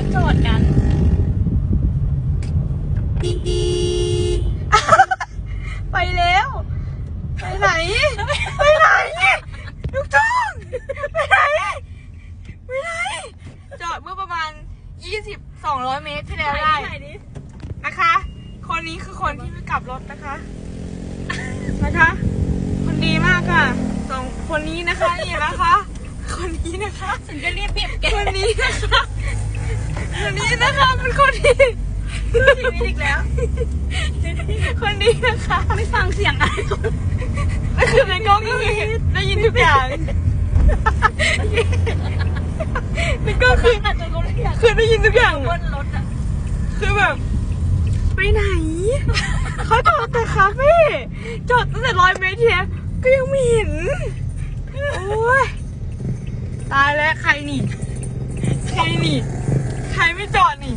าจอดกันดีดีไปแล้ว ไปไหน ไปไหนลูกทุ่งไปไหน ไปไหน จอดเมื่อประมาณยี่สิบสองร้อยเมตรที่แล้วได้นะคะ คนนี้คือคนที่ไม่กลับรถนะคะ นะคะ คนดีมากค่ะสองคนนี้นะคะนี่นะคะ คนนี้นะคะ ฉันจะเรียกเปรียบแกคนนี้ คนนี้นะคะเป็นคนที่ชีวิตอีกแล้ว คนนี้นะคะไม่ฟังเสียงอะไรก็คือในกล้องก็คือได้ยินทุกอย่างนกล้องคือคือได้ยินทุกอย่างบนรถอะคือแบบ ไปไหน เขาจอดแต่คาเฟ่จอดตั้งแต่ร้อยเมตรที่แล้วก็ยังไม่เห็น โอ้ยตายแล้วใครนี่ ใครนี่ ไม่จอดนี่